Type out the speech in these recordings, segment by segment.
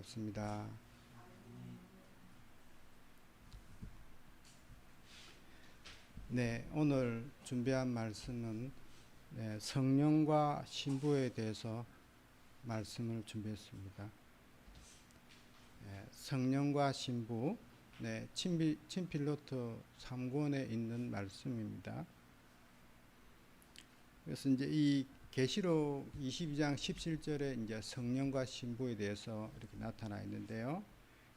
반갑습니다. 네, 오늘 준비한 말씀은 네, 성령과 신부에 대해서 말씀을 준비했습니다. 네, 성령과 신부, 네, 친비, 친필로트 3권에 있는 말씀입니다. 그래서 이제 이 계시록 22장 17절에 이제 성령과 신부에 대해서 이렇게 나타나 있는데요.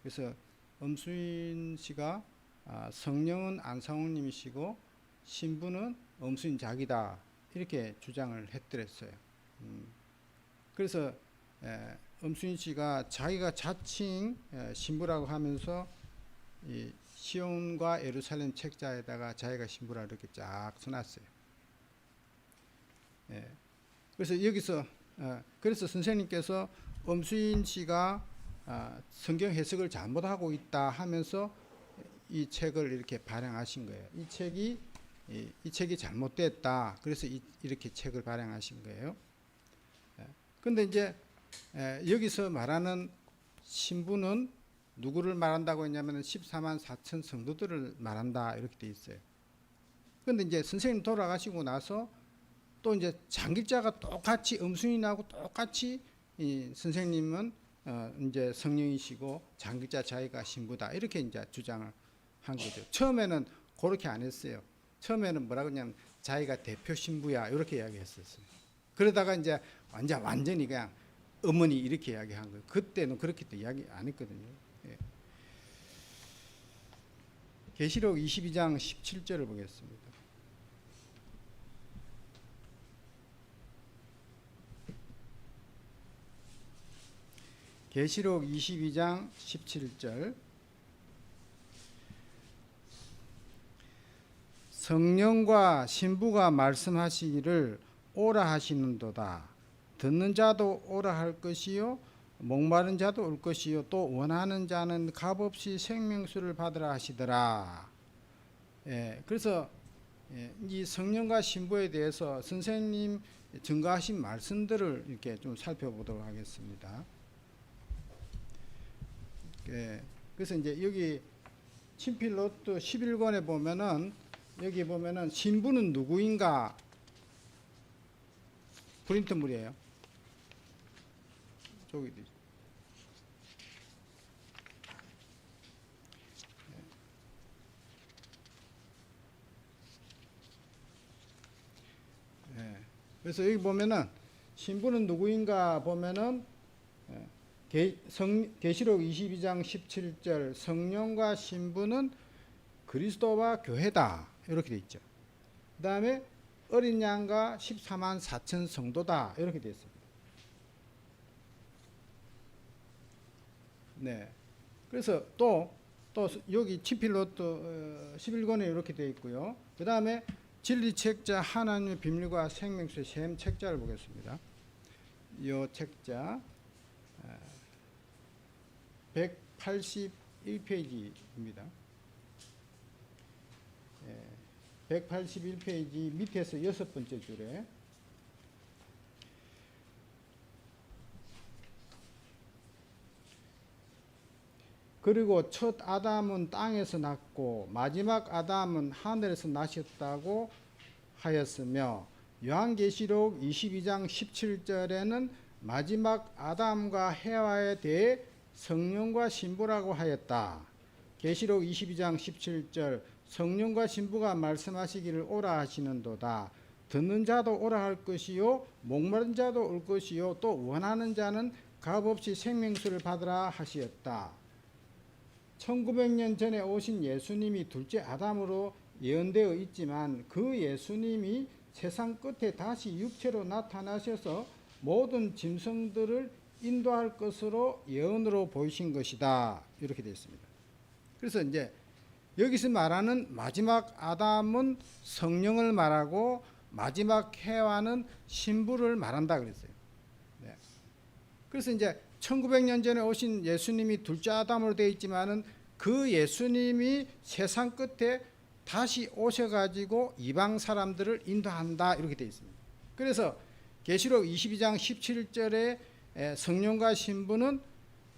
그래서 엄수인 씨가 아, 성령은 안상훈님이시고 신부는 엄수인 자기다 이렇게 주장을 했더랬어요. 음, 그래서 에, 엄수인 씨가 자기가 자칭 에, 신부라고 하면서 이 시온과 예루살렘 책자에다가 자기가 신부라 이렇게 쫙 써놨어요. 예. 그래서 여기서 어, 그래서 선생님께서 엄수인 씨가 아, 성경 해석을 잘못하고 있다 하면서 이 책을 이렇게 발행하신 거예요. 이 책이 이, 이 책이 잘못됐다. 그래서 이, 이렇게 책을 발행하신 거예요. 그런데 이제 에, 여기서 말하는 신부는 누구를 말한다고 했냐면 14만 4천 성도들을 말한다 이렇게 돼 있어요. 그런데 이제 선생님 돌아가시고 나서 또 이제 장길자가 똑같이 음순이하고 똑같이 이 선생님은 어 이제 성령이시고 장길자 자기가 신부다 이렇게 이제 주장을 한 거죠. 처음에는 그렇게 안 했어요. 처음에는 뭐라 그러냐면 자기가 대표 신부야 이렇게 이야기했었어요. 그러다가 이제 완전 완전히 그냥 어머니 이렇게 이야기한 거예요. 그때는 그렇게 또 이야기 안 했거든요. 예. 계시록 22장 17절을 보겠습니다. 계시록 22장 17절. 성령과 신부가 말씀하시기를 오라 하시는도다. 듣는 자도 오라 할 것이요 목마른 자도 올 것이요 또 원하는 자는 값없이 생명수를 받으라 하시더라. 예, 그래서 예, 이 성령과 신부에 대해서 선생님 증거하신 말씀들을 이렇게 좀 살펴보도록 하겠습니다. 예, 그래서 이제 여기 친필로트 11권에 보면은 여기 보면은 신부는 누구인가 프린트물이에요. 저기 예. 그래서 여기 보면은 신부는 누구인가 보면은 예. 계시록 22장 17절 성령과 신부는 그리스도와 교회다 이렇게 돼 있죠. 그 다음에 어린 양과 14만 4천 성도다 이렇게 돼 있습니다. 네. 그래서 또, 또 여기 치필로트 11권에 이렇게 돼 있고요. 그 다음에 진리 책자 하나님의 비밀과 생명수의 셈 책자를 보겠습니다. 이 책자 181페이지입니다. 181페이지 밑에서 여섯 번째 줄에 그리고 첫 아담은 땅에서 났고 마지막 아담은 하늘에서 나셨다고 하였으며 요한계시록 22장 17절에는 마지막 아담과 해와에 대해 성령과 신부라고 하였다. 계시록 22장 17절 성령과 신부가 말씀하시기를 오라 하시는도다. 듣는 자도 오라 할 것이요 목마른 자도 올 것이요 또 원하는 자는 값없이 생명수를 받으라 하시었다. 1900년 전에 오신 예수님이 둘째 아담으로 예언되어 있지만 그 예수님이 세상 끝에 다시 육체로 나타나셔서 모든 짐승들을 인도할 것으로 예언으로 보이신 것이다. 이렇게 되어 있습니다. 그래서 이제 여기서 말하는 마지막 아담은 성령을 말하고 마지막 해와는 신부를 말한다 그랬어요. 네. 그래서 이제 1900년 전에 오신 예수님이 둘째 아담으로 되어 있지만은 그 예수님이 세상 끝에 다시 오셔가지고 이방 사람들을 인도한다 이렇게 되어 있습니다. 그래서 계시록 22장 17절에 성령과 신부는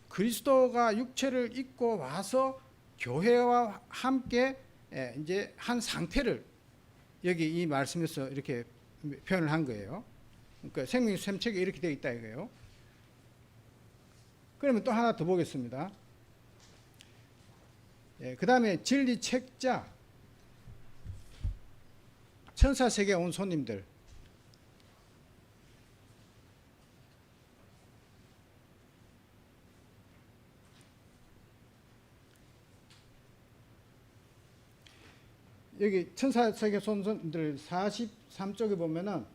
그리스도가 육체를 입고 와서 교회와 함께 예, 이제 한 상태를 여기 이 말씀에서 이렇게 표현을 한 거예요. 그러니까 생명 샘책에 이렇게 되어 있다 이거예요. 그러면 또 하나 더 보겠습니다. 예, 그 다음에 진리 책자 천사 세계 온 손님들 여기 천사 세계 손님들 43쪽에 보면은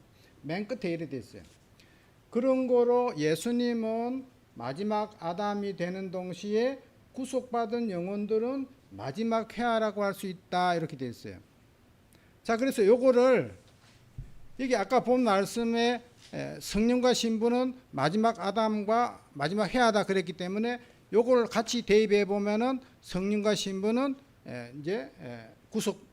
맨 끝에 이렇게 돼 있어요. 그런 거로 예수님은 마지막 아담이 되는 동시에 구속받은 영혼들은 마지막 회하라고 할 수 있다 이렇게 돼 있어요. 자, 그래서 요거를 여기 아까 본 말씀에 에, 성령과 신부는 마지막 아담과 마지막 회하다 그랬기 때문에 요걸 같이 대입해 보면은 성령과 신부는 에, 이제 에, 구속 에,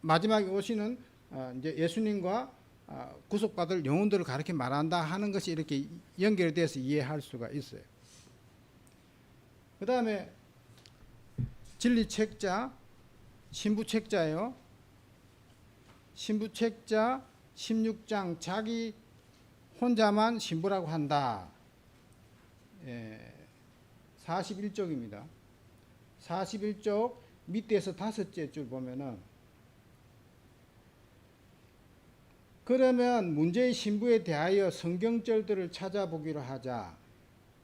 마지막에 오시는 어, 이제 예수님과 아, 구속받을 영혼들을 가르쳐 말한다 하는 것이 이렇게 연결돼서 이해할 수가 있어요. 그 다음에 진리책자, 신부책자예요. 신부책자 16장 자기 혼자만 신부라고 한다. 예, 41쪽입니다. 41쪽 밑에서 다섯째 줄 보면은 그러면 문제의 신부에 대하여 성경절들을 찾아보기로 하자.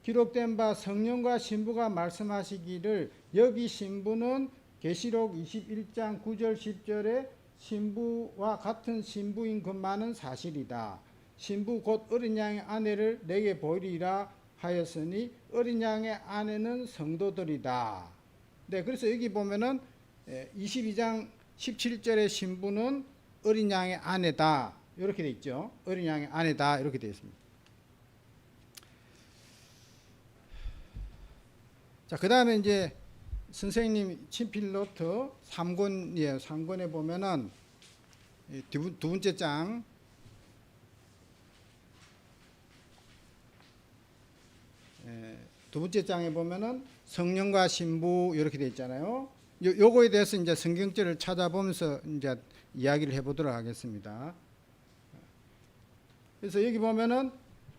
기록된 바 성령과 신부가 말씀하시기를 여기 신부는 계시록 21장 9절 10절에 신부와 같은 신부인 것만은 사실이다. 신부 곧 어린 양의 아내를 내게 보이리라 하였으니 어린 양의 아내는 성도들이다. 네, 그래서 여기 보면은 22장 17절의 신부는 어린 양의 아내다. 이렇게 돼 있죠. 어린 양의 아내다. 이렇게 되어 있습니다. 자, 그 다음에 이제 선생님 친필노트 3권이에요. 3권에 보면은 두 번째 장 에, 두 번째 장에 보면은 성령과 신부 이렇게 돼 있잖아요. 요, 요거에 대해서 이제 성경절을 찾아보면서 이제 이야기를 해보도록 하겠습니다. 그래서 여기 보면은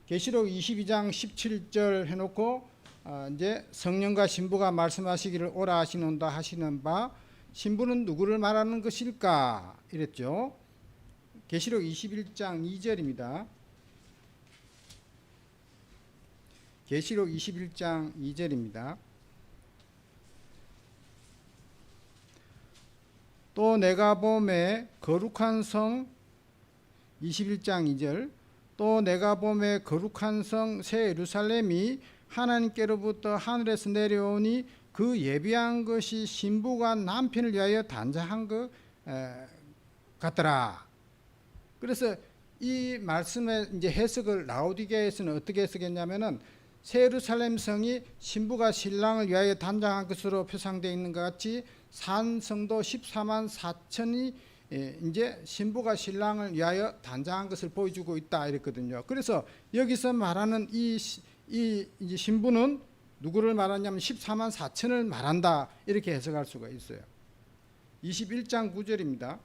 계시록 22장 17절 해놓고 아, 이제 성령과 신부가 말씀하시기를 오라 하시는다 하시는 바 신부는 누구를 말하는 것일까 이랬죠. 계시록 21장 2절입니다. 계시록 21장 2절입니다. 또 내가 봄에 거룩한 성 21장 2절 또 내가 봄에 거룩한 성 새 예루살렘이 하나님께로부터 하늘에서 내려오니 그 예비한 것이 신부가 남편을 위하여 단장한 것 에, 같더라. 그래서 이 말씀의 이제 해석을 라우디게에서는 어떻게 해석했냐면은 새 예루살렘 성이 신부가 신랑을 위하여 단장한 것으로 표상되어 있는 것 같이 산 성도 14만 4천이 예, 이제 신부가 신랑을 위하여 단장한 것을 보여주고 있다 이랬거든요. 그래서 여기서 말하는 이, 시- 이 신부는 누구를 말하냐면 14만 4천을 말한다 이렇게 해석할 수가 있어요. 21장 9절입니다.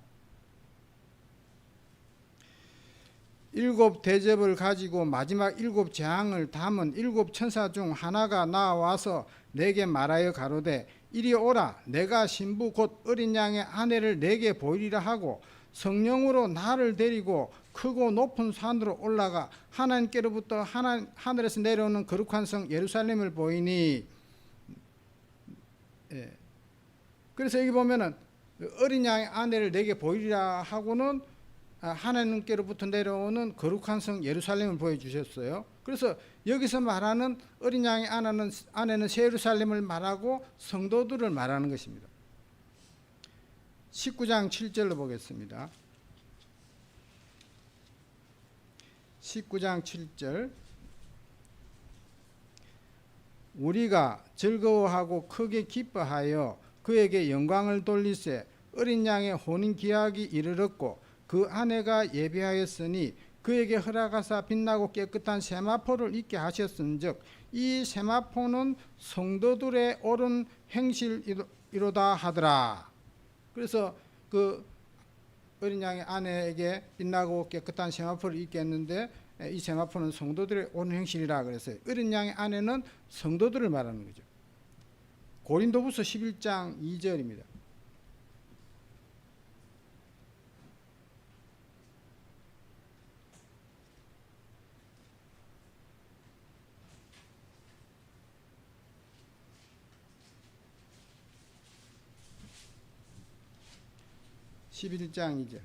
일곱 대접을 가지고 마지막 일곱 재앙을 담은 일곱 천사 중 하나가 나와서 내게 말하여 가로되 이리 오라 내가 신부 곧 어린 양의 아내를 내게 보이리라 하고 성령으로 나를 데리고 크고 높은 산으로 올라가 하나님께로부터 하나, 하늘에서 내려오는 거룩한 성 예루살렘을 보이니 예. 그래서 여기 보면은 어린 양의 아내를 내게 보이리라 하고는 아, 하나님께로부터 내려오는 거룩한 성 예루살렘을 보여주셨어요. 그래서 여기서 말하는 어린 양의 아내는, 아내는 새 예루살렘을 말하고 성도들을 말하는 것입니다. 19장 7절로 보겠습니다. 19장 7절 우리가 즐거워하고 크게 기뻐하여 그에게 영광을 돌리세 어린 양의 혼인 기약이 이르렀고 그 아내가 예비하였으니 그에게 허락하사 빛나고 깨끗한 세마포를 입게 하셨은즉 이 세마포는 성도들의 옳은 행실이로다 하더라. 그래서 그 어린 양의 아내에게 빛나고 깨끗한 세마포를 입게 했는데 이 세마포는 성도들의 옳은 행실이라 그랬어요. 어린 양의 아내는 성도들을 말하는 거죠. 고린도후서 11장 2절입니다. (11장 2절)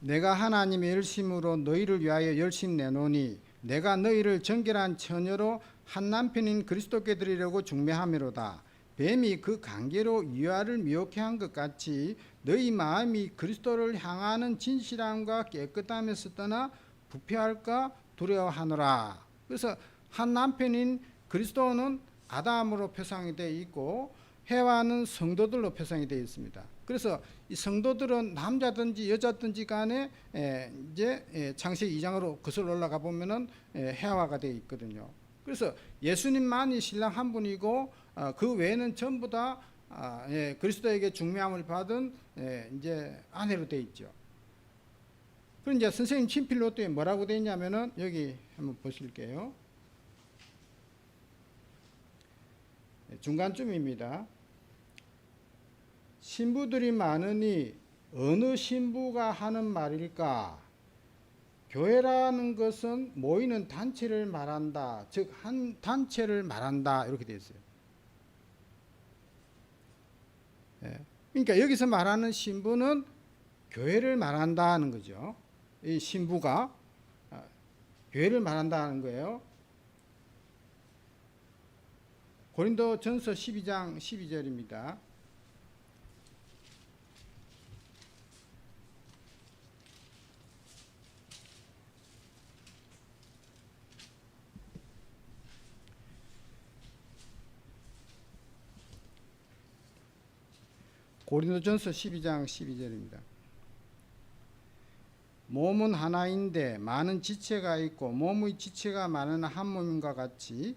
내가 하나님의 열심으로 너희를 위하여 열심 내노니 내가 너희를 정결한 처녀로 한 남편인 그리스도께 드리려고 중매함이로다. 뱀이 그 관계로 유아를 미혹해 한 것 같이 너희 마음이 그리스도를 향하는 진실함과 깨끗함에서 떠나 부패할까 두려워하노라. 그래서 한 남편인 그리스도는 아담으로 표상이 되어 있고 해와는 성도들로 표상이 되어 있습니다. 그래서 이 성도들은 남자든지 여자든지 간에 에, 이제 에, 창세기 2장으로 거슬러 올라가 보면은 에, 해와가 되어 있거든요. 그래서 예수님만이 신랑 한 분이고 어, 그 외에는 전부 다 아, 예, 그리스도에게 중매함을 받은 예, 이제 아내로 되어 있죠. 그럼 이제 선생님 친필로트에 뭐라고 되어 있냐면은 여기 한번 보실게요. 예, 중간쯤입니다. 신부들이 많으니 어느 신부가 하는 말일까? 교회라는 것은 모이는 단체를 말한다. 즉 한 단체를 말한다. 이렇게 되어 있어요. 예. 그러니까 여기서 말하는 신부는 교회를 말한다는 거죠. 이 신부가 아, 교회를 말한다는 거예요. 고린도 전서 12장 12절입니다. 고린도전서 12장 12절입니다. 몸은 하나인데 많은 지체가 있고 몸의 지체가 많은 한 몸과 같이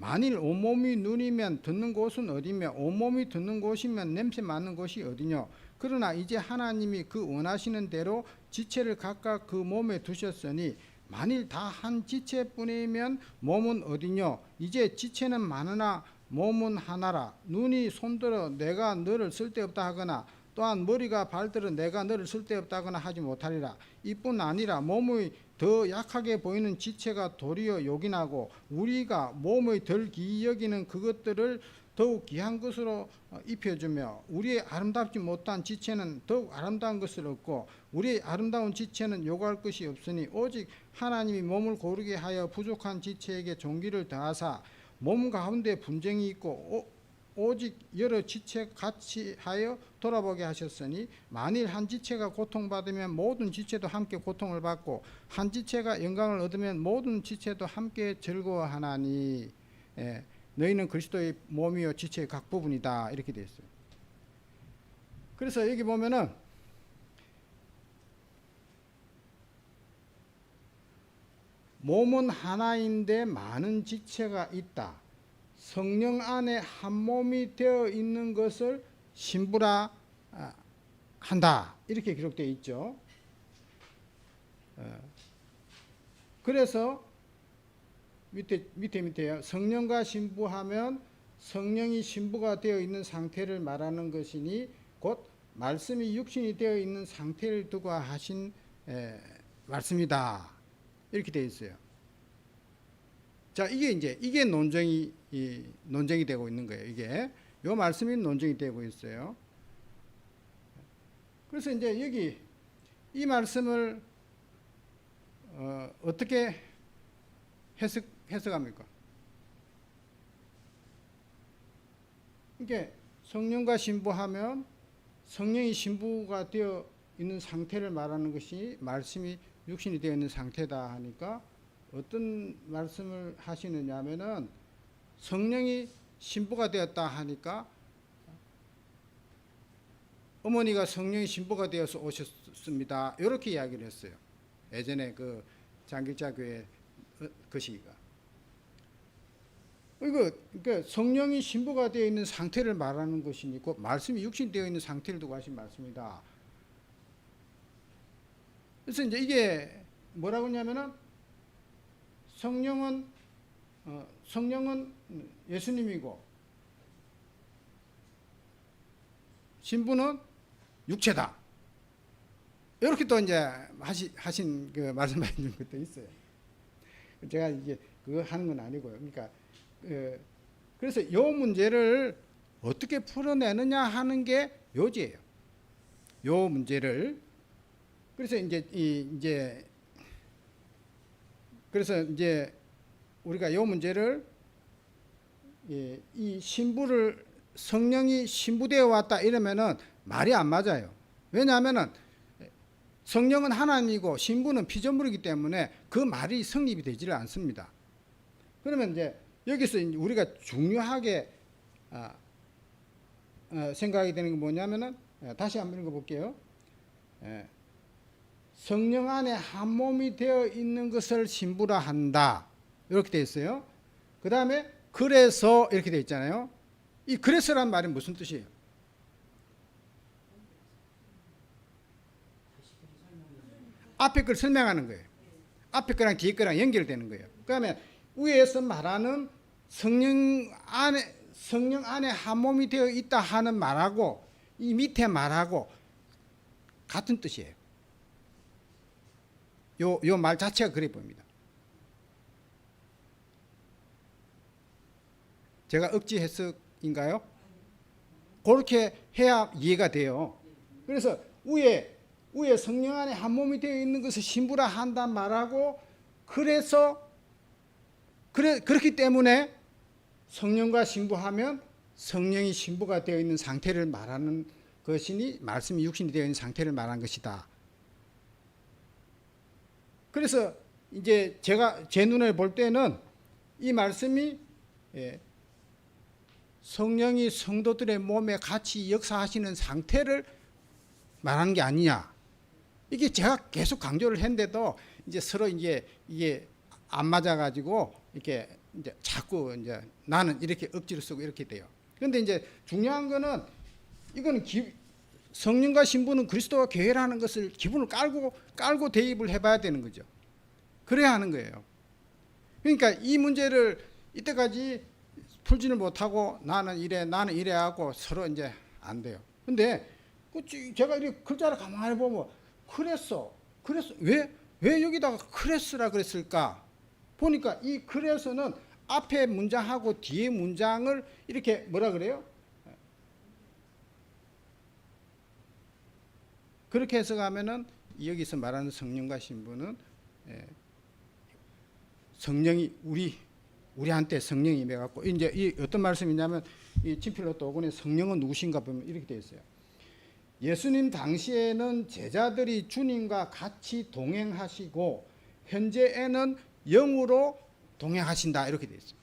만일 온몸이 눈이면 듣는 곳은 어디며 온몸이 듣는 곳이면 냄새 맡는 곳이 어디뇨? 그러나 이제 하나님이 그 원하시는 대로 지체를 각각 그 몸에 두셨으니 만일 다 한 지체뿐이면 몸은 어디뇨? 이제 지체는 많으나 몸은 하나라. 눈이 손들어 내가 너를 쓸데없다 하거나 또한 머리가 발들어 내가 너를 쓸데없다거나 하지 못하리라. 이뿐 아니라 몸의 더 약하게 보이는 지체가 도리어 요긴하고 우리가 몸의 덜 귀히 여기는 그것들을 더욱 귀한 것으로 입혀주며 우리의 아름답지 못한 지체는 더욱 아름다운 것을 얻고 우리의 아름다운 지체는 요구할 것이 없으니 오직 하나님이 몸을 고르게 하여 부족한 지체에게 종기를 더하사 몸 가운데 분쟁이 있고 오직 여러 지체 같이 하여 돌아보게 하셨으니 만일 한 지체가 고통받으면 모든 지체도 함께 고통을 받고 한 지체가 영광을 얻으면 모든 지체도 함께 즐거워하나니 예, 너희는 그리스도의 몸이요 지체의 각 부분이다 이렇게 되어 있어요. 그래서 여기 보면은 몸은 하나인데 많은 지체가 있다. 성령 안에 한 몸이 되어 있는 것을 신부라 아, 한다. 이렇게 기록되어 있죠. 어. 그래서 밑에 밑에 밑에요. 성령과 신부하면 성령이 신부가 되어 있는 상태를 말하는 것이니 곧 말씀이 육신이 되어 있는 상태를 두고 하신 에, 말씀이다. 이렇게 되어 있어요. 자, 이게 이제 이게 논쟁이 이 논쟁이 되고 있는 거예요. 이게 요 말씀이 논쟁이 되고 있어요. 그래서 이제 여기 이 말씀을 어, 어떻게 해석 해석합니까? 이게 성령과 신부하면 성령이 신부가 되어 있는 상태를 말하는 것이 말씀이 육신이 되어 있는 상태다 하니까 어떤 말씀을 하시느냐 면은 성령이 신부가 되었다 하니까 어머니가 성령의 신부가 되어서 오셨습니다. 이렇게 이야기를 했어요. 예전에 그 장길자 교회 어, 그 시기가. 이거 그러니까 성령이 신부가 되어 있는 상태를 말하는 것이니까 말씀이 육신 되어 있는 상태를 두고 하신 말씀이다. 그래서 이제 이게 뭐라고 하냐면은 성령은 어, 성령은 예수님이고 신부는 육체다. 이렇게 또 이제 하시, 하신 그 말씀하신 것도 있어요. 제가 이제 그거 하는 건 아니고요. 그러니까 어, 그래서 이 문제를 어떻게 풀어내느냐 하는 게 요지예요. 요 문제를 그래서 이제 이 이제 그래서 이제 우리가 요 문제를 예, 이 신부를 성령이 신부되어 왔다 이러면은 말이 안 맞아요. 왜냐하면은 성령은 하나님이고 신부는 피조물이기 때문에 그 말이 성립이 되지를 않습니다. 그러면 이제 여기서 이제 우리가 중요하게 아, 어, 생각이 되는 게 뭐냐면은 예, 다시 한번 읽어볼게요. 예, 성령 안에 한 몸이 되어 있는 것을 신부라 한다. 이렇게 되어 있어요. 그 다음에 그래서 이렇게 되어 있잖아요. 이 그래서란 말이 무슨 뜻이에요? 앞에 걸 설명하는 거예요. 앞에 거랑 뒤에 거랑 연결되는 거예요. 그러면 위에서 말하는 성령 안에 성령 안에 한 몸이 되어 있다 하는 말하고 이 밑에 말하고 같은 뜻이에요. 요 요 말 자체가 그래 보입니다. 제가 억지 해석인가요? 그렇게 해야 이해가 돼요. 그래서 위에 위에 성령 안에 한 몸이 되어 있는 것을 신부라 한단 말하고 그래서 그래 그렇기 때문에 성령과 신부하면 성령이 신부가 되어 있는 상태를 말하는 것이니 말씀이 육신이 되어 있는 상태를 말한 것이다. 그래서 이제 제가 제 눈에 볼 때는 이 말씀이 예, 성령이 성도들의 몸에 같이 역사하시는 상태를 말하는 게 아니냐. 이게 제가 계속 강조를 했는데도 이제 서로 이제 이게 안 맞아가지고 이렇게 이제 자꾸 이제 나는 이렇게 억지로 쓰고 이렇게 돼요. 그런데 이제 중요한 거는 이거는 기, 성령과 신부는 그리스도와 교회라는 것을 기본을 깔고 깔고 대입을 해봐야 되는 거죠. 그래야 하는 거예요. 그러니까 이 문제를 이때까지 풀지를 못하고 나는 이래 나는 이래 하고 서로 이제 안 돼요. 근데 그 제가 이 글자를 가만히 보면 그랬어. 그랬어. 왜? 왜 여기다가 그랬으라 그랬을까? 보니까 이 그래서는 앞에 문장하고 뒤에 문장을 이렇게 뭐라 그래요? 그렇게 해석하면은 여기서 말하는 성령과 신부는 예, 성령이 우리 우리한테 성령이 임해갖고 이제 이 어떤 말씀이냐면 이 친필로또 오근에 성령은 누구신가 보면 이렇게 되어 있어요. 예수님 당시에는 제자들이 주님과 같이 동행하시고 현재에는 영으로 동행하신다 이렇게 되어 있어요.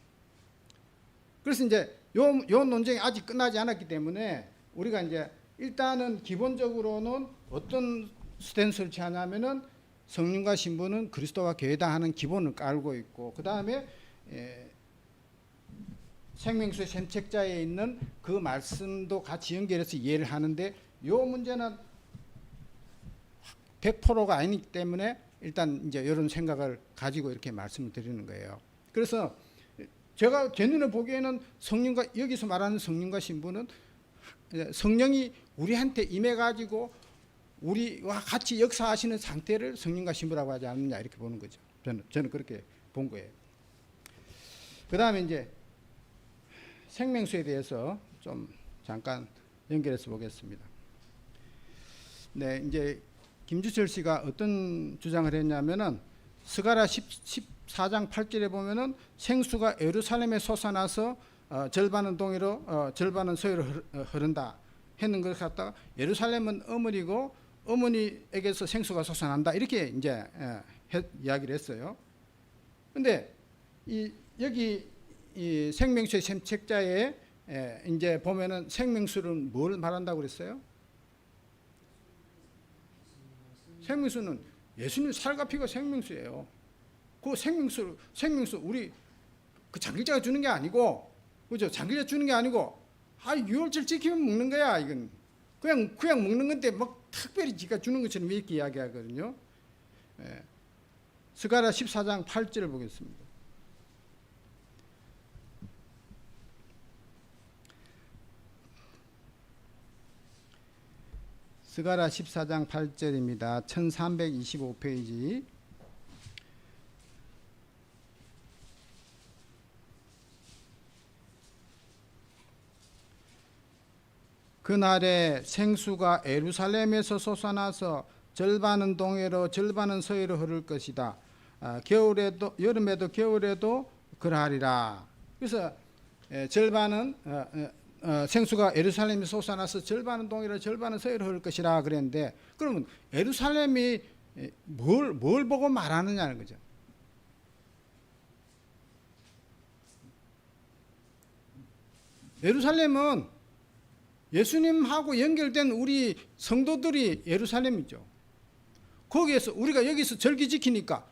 그래서 이제 요, 요 논쟁이 아직 끝나지 않았기 때문에 우리가 이제 일단은 기본적으로는 어떤 스탠스를 취하냐면은 성령과 신부는 그리스도와 교회다 하는 기본을 깔고 있고 그 다음에 생명수의 선책자에 있는 그 말씀도 같이 연결해서 이해를 하는데 요 문제는 100%가 아니기 때문에 일단 이제 이런 생각을 가지고 이렇게 말씀을 드리는 거예요. 그래서 제가 제 눈에 보기에는 성령과 여기서 말하는 성령과 신부는 성령이 우리한테 임해 가지고 우리와 같이 역사하시는 상태를 성령과 신부라고 하지 않느냐 이렇게 보는 거죠. 저는 저는 그렇게 본 거예요. 그 다음에 이제 생명수에 대해서 좀 잠깐 연결해서 보겠습니다. 네, 이제 김주철 씨가 어떤 주장을 했냐면은 스가라 10, 14장 8절에 보면은 생수가 예루살렘에 솟아나서 어, 절반은 동해로 어, 절반은 서해로 흐- 어, 흐른다 했는 걸 갖다가 예루살렘은 어머니고 어머니에게서 생수가 솟아난다 이렇게 이제 예, 했- 이야기를 했어요. 근데 이 여기 이 생명수의 책자에 에, 이제 보면은 생명수는 뭘 말한다고 그랬어요? 생명수는 예수님 살과 피가 생명수예요. 그 생명수 생명수 우리 그 장길자가 주는 게 아니고 그죠? 장길자 주는 게 아니고 아 유월절 지키면 먹는 거야 이건 그냥 그냥 먹는 건데 막 특별히 지가 주는 것처럼 이렇게 이야기하거든요. 예. 스가라 14장 8절을 보겠습니다. 스가라 14장 8절입니다. 1325페이지. 그날에 생수가 에루살렘에서 솟아나서 절반은 동해로 절반은 서해로 흐를 것이다. 아, 겨울에도 여름에도 겨울에도 그러하리라. 그래서 에, 절반은 어, 어, 어, 생수가 에루살렘에 솟아나서 절반은 동해로 절반은 서해로 흐를 것이라 그랬는데 그러면 에루살렘이 에, 뭘, 뭘 보고 말하느냐는 거죠. 예루살렘은 예수님하고 연결된 우리 성도들이 예루살렘이죠. 거기에서 우리가 여기서 절기 지키니까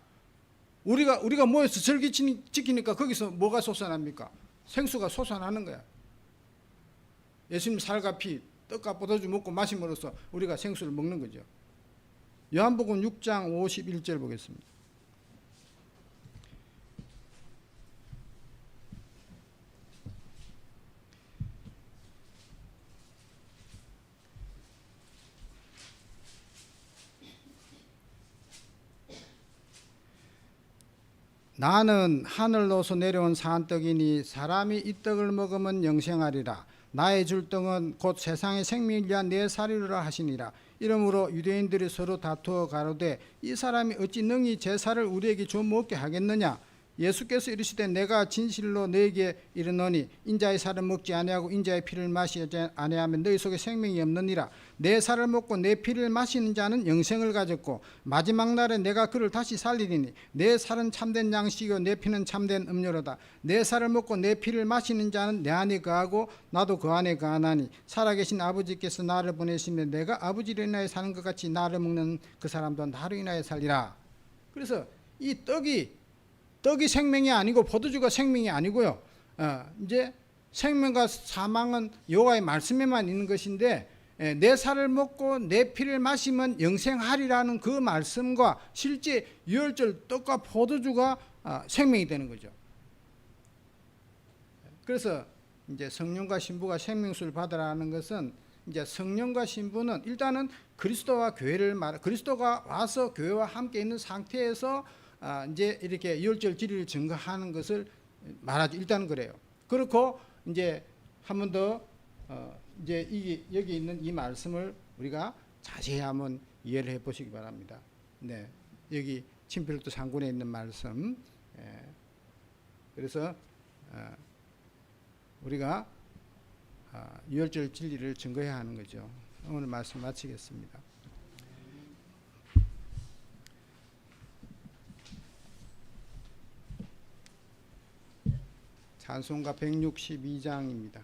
우리가 우리가 모여서 절기 지- 지키니까 거기서 뭐가 솟아납니까? 생수가 솟아나는 거야. 예수님 살과 피 떡과 포도주 먹고 마심으로써 우리가 생수를 먹는 거죠. 요한복음 6장 51절 보겠습니다. 나는 하늘로서 내려온 산떡이니 사람이 이 떡을 먹으면 영생하리라. 나의 줄 떡은 곧 세상의 생명을 위한 내 살이라 하시니라. 이러므로 유대인들이 서로 다투어 가로되 이 사람이 어찌 능히 제 살을 우리에게 줘 먹게 하겠느냐? 예수께서 이르시되 내가 진실로 너에게 이르노니 인자의 살을 먹지 아니하고 인자의 피를 마시지 아니하면 너희 속에 생명이 없느니라. 내 살을 먹고 내 피를 마시는 자는 영생을 가졌고 마지막 날에 내가 그를 다시 살리리니 내 살은 참된 양식이요 내 피는 참된 음료로다. 내 살을 먹고 내 피를 마시는 자는 내 안에 거하고 나도 그 안에 거하나니 살아계신 아버지께서 나를 보내시며 내가 아버지로 인하여 사는 것 같이 나를 먹는 그 사람도 나로 인하여 살리라. 그래서 이 떡이 떡이 생명이 아니고 포도주가 생명이 아니고요. 어, 이제 생명과 사망은 여호와의 말씀에만 있는 것인데 에, 내 살을 먹고 내 피를 마시면 영생하리라는 그 말씀과 실제 유월절 떡과 포도주가 아, 생명이 되는 거죠. 그래서 이제 성령과 신부가 생명수를 받으라는 것은 이제 성령과 신부는 일단은 그리스도와 교회를 말 그리스도가 와서 교회와 함께 있는 상태에서 아, 이제 이렇게 유월절 지리를 증거하는 것을 말하죠. 일단은 그래요. 그렇고 이제 한 번 더 어, 이제 이 여기 있는 이 말씀을 우리가 자세히 한번 이해를 해 보시기 바랍니다. 네, 여기 친필도 상군에 있는 말씀. 예. 그래서 어, 우리가 아, 유월절 진리를 증거해야 하는 거죠. 오늘 말씀 마치겠습니다. 찬송가 162장입니다.